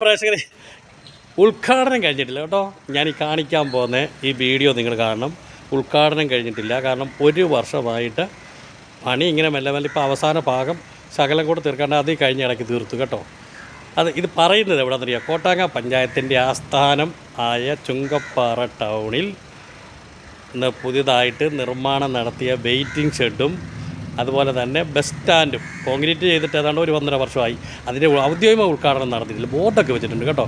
പ്രേക്ഷകരെ ഉദ്ഘാടനം കഴിഞ്ഞിട്ടില്ല കേട്ടോ. ഞാൻ ഈ കാണിക്കാൻ പോകുന്ന ഈ വീഡിയോ നിങ്ങൾ കാണണം. ഉദ്ഘാടനം കഴിഞ്ഞിട്ടില്ല. കാരണം ഒരു വർഷമായിട്ട് പണി ഇങ്ങനെ മെല്ലെ മെല്ലെ ഇപ്പോൾ അവസാന ഭാഗം ശകലം കൂടെ തീർക്കാണ്ട് അത് കഴിഞ്ഞ ഇടയ്ക്ക് തീർത്തു കേട്ടോ. അത് ഇത് പറയുന്നത് എവിടെയെന്നറിയാം കോട്ടാങ്ങ പഞ്ചായത്തിന്റെ ആസ്ഥാനം ആയ ചുങ്കപ്പാറ ടൗണിൽ പുതിയതായിട്ട് നിർമ്മാണം നടത്തിയ വെയിറ്റിംഗ് ഷെഡും അതുപോലെ തന്നെ ബസ് സ്റ്റാൻഡും കോൺക്രീറ്റ് ചെയ്തിട്ട് ഏതാണ്ട് ഒരു ഒന്നര വർഷമായി അതിന്റെ ഔദ്യോഗിക ഉദ്ഘാടനം നടത്തിയിട്ടില്ല ബോർഡൊക്കെ വെച്ചിട്ടുണ്ട് കേട്ടോ.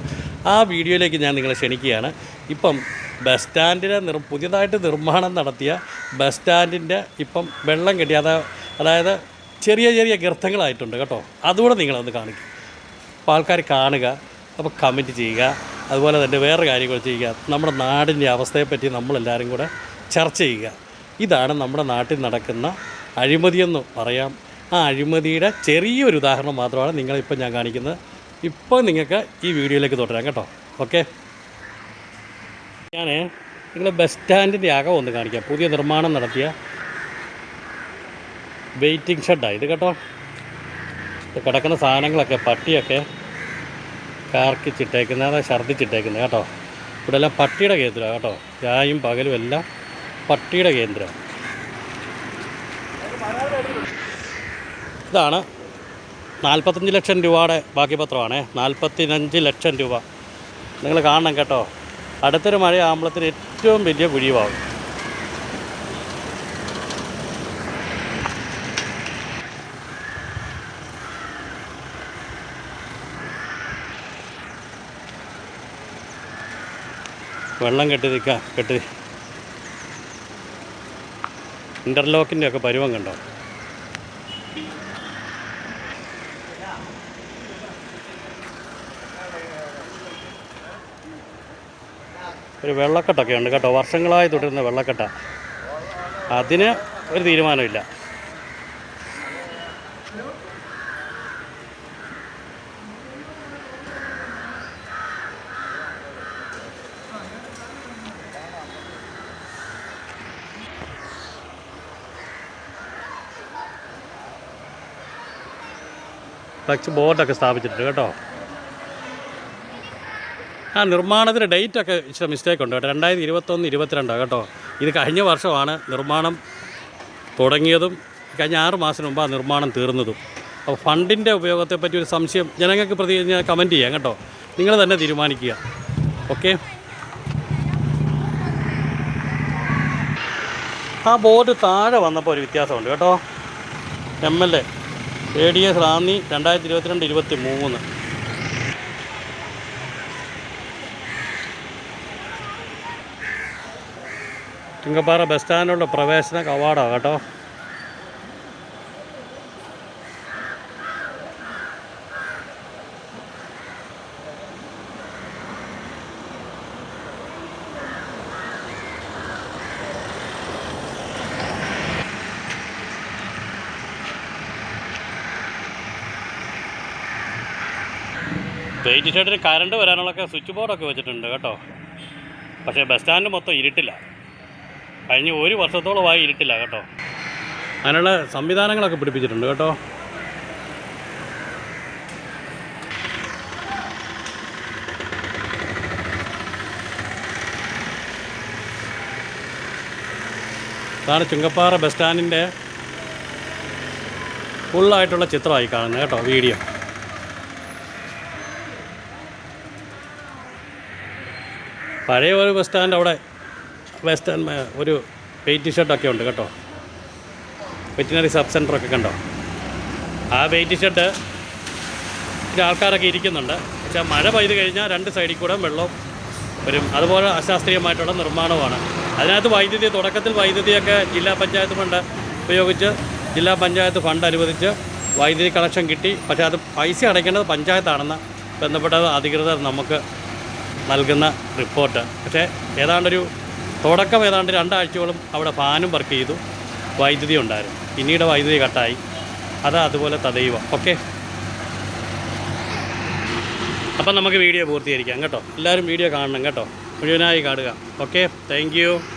ആ വീഡിയോയിലേക്ക് ഞാൻ നിങ്ങളെ ക്ഷണിക്കുകയാണ്. ഇപ്പം ബസ് സ്റ്റാൻഡിനെ നിർ പുതിയതായിട്ട് നിർമ്മാണം നടത്തിയ ബസ് സ്റ്റാൻഡിന്റെ ഇപ്പം വെള്ളം കെട്ടി അതാ അതായത് ചെറിയ ചെറിയ ഗർത്തങ്ങളായിട്ടുണ്ട് കേട്ടോ. അതുകൂടെ നിങ്ങളൊന്ന് കാണിക്കും. അപ്പോൾ ആൾക്കാർ കാണുക അപ്പോൾ കമന്റ് ചെയ്യുക. അതുപോലെ തന്നെ വേറെ കാര്യങ്ങൾ ചെയ്യുക. നമ്മുടെ നാടിന്റെ അവസ്ഥയെപ്പറ്റി നമ്മളെല്ലാവരും കൂടെ ചർച്ച ചെയ്യുക. ഇതാണ് നമ്മുടെ നാട്ടിൽ നടക്കുന്ന അഴിമതിയെന്ന് പറയാം. ആ അഴിമതിയുടെ ചെറിയൊരു ഉദാഹരണം മാത്രമാണ് നിങ്ങളിപ്പോൾ ഞാൻ കാണിക്കുന്നത്. ഇപ്പോൾ നിങ്ങൾക്ക് ഈ വീഡിയോയിലേക്ക് തുടരാം കേട്ടോ. ഓക്കെ. ഞാൻ നിങ്ങൾ ബസ് സ്റ്റാൻഡിന്റെ അകം ഒന്ന് കാണിക്കാം. പുതിയ നിർമ്മാണം നടത്തിയ വെയിറ്റിംഗ് ഷെഡാണ് ഇത് കേട്ടോ. കിടക്കുന്ന സാധനങ്ങളൊക്കെ പട്ടിയൊക്കെ കാർക്കിച്ചിട്ടേക്കുന്നത് ഛർദ്ദിച്ചിട്ടേക്കുന്നത് കേട്ടോ. ഇവിടെ എല്ലാം പട്ടിയുടെ കേന്ദ്രമാണ് കേട്ടോ. രായും പകലും എല്ലാം പട്ടിയുടെ കേന്ദ്രം ഇതാണ്. നാൽപ്പത്തഞ്ച് ലക്ഷം രൂപയുടെ ബാക്കി പത്രമാണ് നാൽപ്പത്തിനഞ്ച് ലക്ഷം രൂപ. നിങ്ങൾ കാണണം കേട്ടോ. അടുത്തൊരു മഴ ആകുമ്പോഴത്തിന് ഏറ്റവും വലിയ കുഴിവാകും വെള്ളം കെട്ടി നിൽക്കുക കെട്ടി. ഇന്റർലോക്കിന്റെ ഒക്കെ പരുവം കണ്ടോ? ഒരു വെള്ളക്കെട്ടൊക്കെ ഉണ്ട് കേട്ടോ. വർഷങ്ങളായി തുടരുന്ന വെള്ളക്കെട്ട. അതിന് ഒരു തീരുമാനമില്ല. ഫ്ലക്സ് ബോർഡൊക്കെ സ്ഥാപിച്ചിട്ടുണ്ട് കേട്ടോ. ആ നിർമ്മാണത്തിന് ഡേറ്റ് ഒക്കെ ഇച്ചിരി മിസ്റ്റേക്ക് ഉണ്ട് കേട്ടോ. രണ്ടായിരത്തി ഇരുപത്തൊന്ന് ഇരുപത്തിരണ്ടാണ് കേട്ടോ. ഇത് കഴിഞ്ഞ വർഷമാണ് നിർമ്മാണം തുടങ്ങിയതും കഴിഞ്ഞ ആറ് മാസത്തിന് മുമ്പാണ് നിർമ്മാണം തീർന്നതും. അപ്പോൾ ഫണ്ടിന്റെ ഉപയോഗത്തെപ്പറ്റി ഒരു സംശയം ജനങ്ങൾക്ക് പ്രതി കമന്റ് ചെയ്യാം കേട്ടോ. നിങ്ങൾ തന്നെ തീരുമാനിക്കുക. ഓക്കെ ആ ബോർഡ് താഴെ വന്നപ്പോൾ ഒരു വ്യത്യാസമുണ്ട് കേട്ടോ. M L A A D S Ranni രണ്ടായിരത്തി ഇരുപത്തിരണ്ട് ഇരുപത്തി മൂന്ന് ചുങ്കപ്പാറ ബസ് സ്റ്റാൻഡിലുള്ള പ്രവേശന കവാടമാണ് കേട്ടോ. വെയിറ്റ് ഷെഡിന് കറണ്ട് വരാനുള്ളൊക്കെ സ്വിച്ച് ബോർഡൊക്കെ വെച്ചിട്ടുണ്ട് കേട്ടോ. പക്ഷേ ബസ് സ്റ്റാൻഡ് മൊത്തം ഇരുട്ടില്ല കഴിഞ്ഞ ഒരു വർഷത്തോളമായി ഇരുട്ടില്ല കേട്ടോ. അതിനുള്ള സംവിധാനങ്ങളൊക്കെ പിടിപ്പിച്ചിട്ടുണ്ട് കേട്ടോ. അതാണ് ചുങ്കപ്പാറ ബസ് സ്റ്റാൻഡിന്റെ ഫുള്ളായിട്ടുള്ള ചിത്രമായി കാണുന്നത് കേട്ടോ വീഡിയോ. പഴയ ഒരു ബസ് സ്റ്റാൻഡ് അവിടെ സ്റ്റാൻഡ് ഒരു വെയിറ്റ് ഷർട്ടൊക്കെ ഉണ്ട് കേട്ടോ. വെറ്റിനറി സബ് സെന്ററൊക്കെ കണ്ടോ? ആ വെയിറ്റ് ഷർട്ട് ആൾക്കാരൊക്കെ ഇരിക്കുന്നുണ്ട്. പക്ഷേ മഴ പെയ്തു കഴിഞ്ഞാൽ രണ്ട് സൈഡിൽ കൂടെ വെള്ളം വരും. അതുപോലെ അശാസ്ത്രീയമായിട്ടുള്ള നിർമ്മാണമാണ് അതിനകത്ത് വൈദ്യുതി തുടക്കത്തിൽ വൈദ്യുതിയൊക്കെ ജില്ലാ പഞ്ചായത്ത് ഫണ്ട് ഉപയോഗിച്ച് ജില്ലാ പഞ്ചായത്ത് ഫണ്ട് അനുവദിച്ച് വൈദ്യുതി കണക്ഷൻ കിട്ടി. പക്ഷേ അത് പൈസ അടയ്ക്കേണ്ടത് പഞ്ചായത്താണെന്ന് ബന്ധപ്പെട്ട അധികൃതർ നമുക്ക് നൽകുന്ന റിപ്പോർട്ട് പക്ഷേ ഏതാണ്ടൊരു തുടക്കം ഏതാണ്ട് രണ്ടാഴ്ചയോളം അവിടെ ഫാനും വർക്ക് ചെയ്തു. വൈദ്യുതി ഉണ്ടായിരുന്നു. പിന്നീട് വൈദ്യുതി കട്ടായി. അത് അതുപോലെ തദൈവം. ഓക്കെ? അപ്പം നമുക്ക് വീഡിയോ പൂർത്തീകരിക്കാം കേട്ടോ. എല്ലാവരും വീഡിയോ കാണണം കേട്ടോ. മുഴുവനായി കാണുക. ഓക്കെ? താങ്ക്